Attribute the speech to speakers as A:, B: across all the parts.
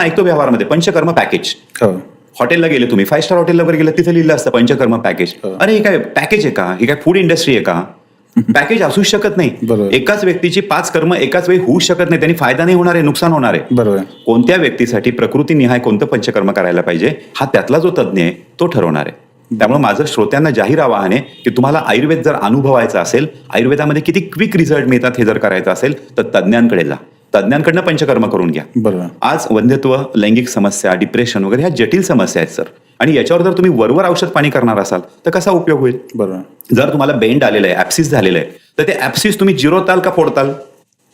A: ऐकतो व्यवहारामध्ये पंचकर्म पॅकेज
B: हो.
A: हॉटेलला गेले तुम्ही फाईव्ह स्टार हॉटेलला वगैरे गेले तिथे लिहिलं असतं पंचकर्म पॅकेज
B: हो.
A: अरे हे काय पॅकेज आहे का? हे काय फूड इंडस्ट्री आहे का? पॅकेज असूच शकत नाही. एकाच व्यक्तीची पाच कर्म एकाच वेळी होऊ शकत नाही त्यांनी फायदा नाही होणार आहे नुकसान होणार आहे.
B: बरोबर.
A: कोणत्या व्यक्तीसाठी प्रकृती निहाय कोणतं पंचकर्म करायला पाहिजे हा त्यातला जो तज्ज्ञ आहे तो ठरवणार आहे. त्यामुळे माझं श्रोत्यांना जाहीर आवाहन आहे की तुम्हाला आयुर्वेद जर अनुभवायचा असेल आयुर्वेदामध्ये किती क्विक रिझल्ट मिळतात हे जर करायचं असेल तर तज्ज्ञांकडे जा. तज्ज्ञांकडनं पंचकर्म करून घ्या.
B: बरोबर.
A: आज वंध्यत्व लैंगिक समस्या डिप्रेशन वगैरे ह्या जटिल समस्या आहेत सर. आणि याच्यावर जर तुम्ही वरवर औषध पाणी करणार असाल तर कसा उपयोग होईल?
B: बरोबर.
A: जर तुम्हाला बेंड आलेलं आहे ऍप्सिस झालेलं आहे तर ते ऍप्सिस तुम्ही जिरोताल का फोडताल?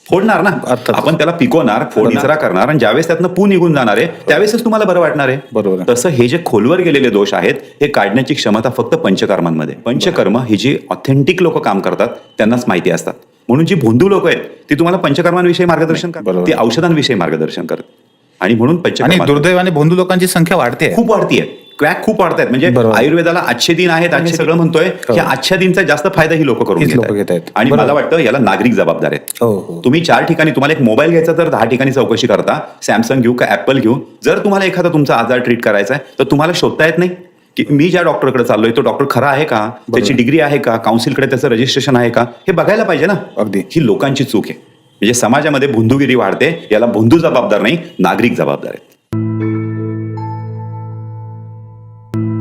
A: फोडणार ना. आपण त्याला पिकवणार फोडनिचरा करणार आणि ज्यावेळेस त्यातनं पू निघून जाणार आहे त्यावेळेसच तुम्हाला बरं वाटणार आहे.
B: बरोबर.
A: तसं हे जे खोलवर गेलेले दोष आहेत हे काढण्याची क्षमता फक्त पंचकर्मांमध्ये. पंचकर्म ही जी ऑथेंटिक लोक काम करतात त्यांनाच माहिती असतात. म्हणून जी भोंदू लोक आहेत ती तुम्हाला पंचकर्मांविषयी मार्गदर्शन करतात. ती औषधांविषयी मार्गदर्शन करतात. आणि म्हणून
B: आणि
A: पंचकर्म
B: दुर्दैवाने भोंदू लोकांची संख्या वाढते.
A: खूप वाढतीये. क्रॅक खूप वाढतायत. म्हणजे. आयुर्वेदाला आजचे दिन आहेत आणि सगळं म्हणतोय. की आजच्या दिनचा जास्त फायदा ही लोक करून
B: घेत आहेत.
A: आणि मला वाटतं याला नागरिक जबाबदार आहेत.
B: हो हो.
A: तुम्ही चार ठिकाणी तुम्हाला एक मोबाईल घ्यायचा तर दहा ठिकाणी चौकशी करता. सॅमसंग घेऊ का ऍपल घेऊ? जर तुम्हाला एखादा तुमचा आजार ट्रीट करायचा आहे तर तुम्हाला शोधता येत नाही? की मी ज्या डॉक्टरकडे चाललोय तो डॉक्टर खरा आहे का? त्याची डिग्री आहे का? काउन्सिलकडे त्याचं रजिस्ट्रेशन आहे का? हे बघायला पाहिजे ना.
B: अगदी.
A: ही लोकांची चूक आहे. म्हणजे समाजामध्ये भुंदूगिरी वाढते याला भुंदू जबाबदार नाही नागरिक जबाबदार आहेत.